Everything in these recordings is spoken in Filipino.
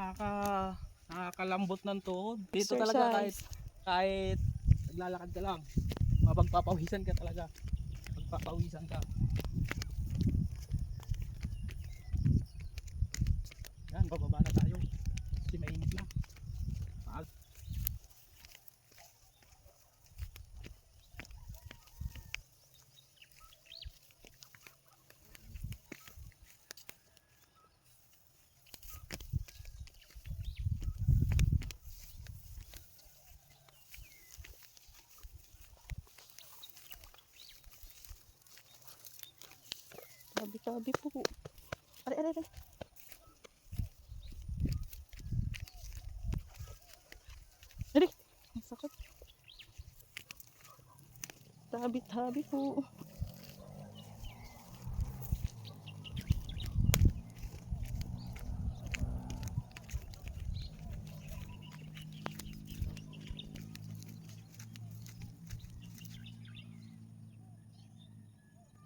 nakaka nakakalambot ng tuhod. Dito Exercise. talaga kahit kahit naglalakad ka lang, mapagpapawisan ka talaga. Pagpapawisan ka. Yan, bababa na tayo. Kasi mainit na. Paal. Tabi-tabi po. Aray, aray, aray. Aray, ang sakit. Tabi-tabi po.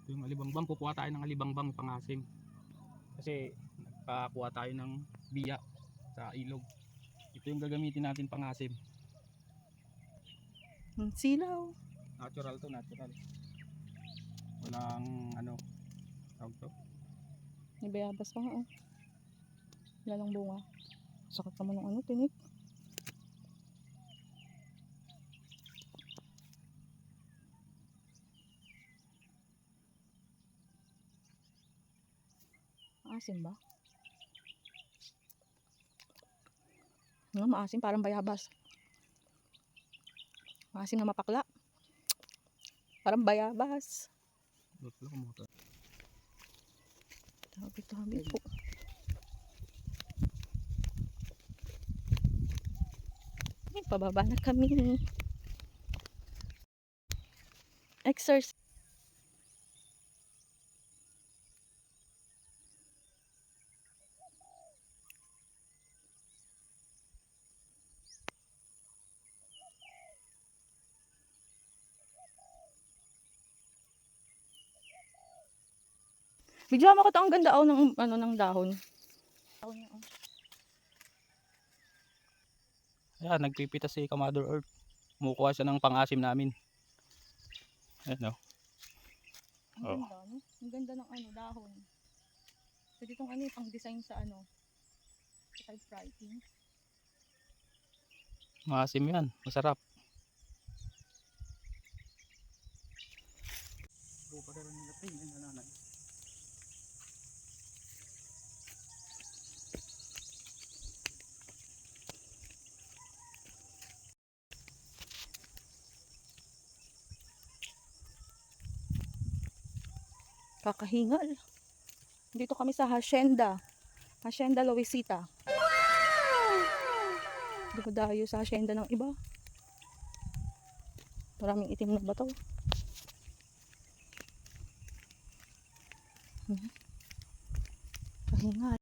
Ito yung alibangbang, kukuha tayo ng alibangbang pangasim. Kasi nagpakuha tayo ng biya sa ilog. Ito yung gagamitin natin pangasim. Ang silaw. Natural to, natural. Walang ano, tawag to. May bayabas pa nga oh. Wala lang bunga. Sakit naman ng ano, tinik. Maasim ba? Ano, maasim parang bayabas. Maasim na mapakla. Parang bayabas. Tabi-tabi po. Ay, pababa na kami. Exercise. Bigyan mo ko to ang ganda oh, ng ano ng dahon. Dahon niya, oh. Ayan, nagpipita si Kamador Earth. Kumukuha siya ng pangasim namin. Ayan o. Ang Oh. ganda, no? Ang ganda ng ano, dahon. Pwede itong ano, pang design sa ano, sa typewriting. Maasim yan. Masarap. Kakahingal. Dito kami sa Hacienda. Hacienda Luisita. Hindi ko dayo sa Hacienda ng iba. Maraming itim na bato. Mhm. Kahingal.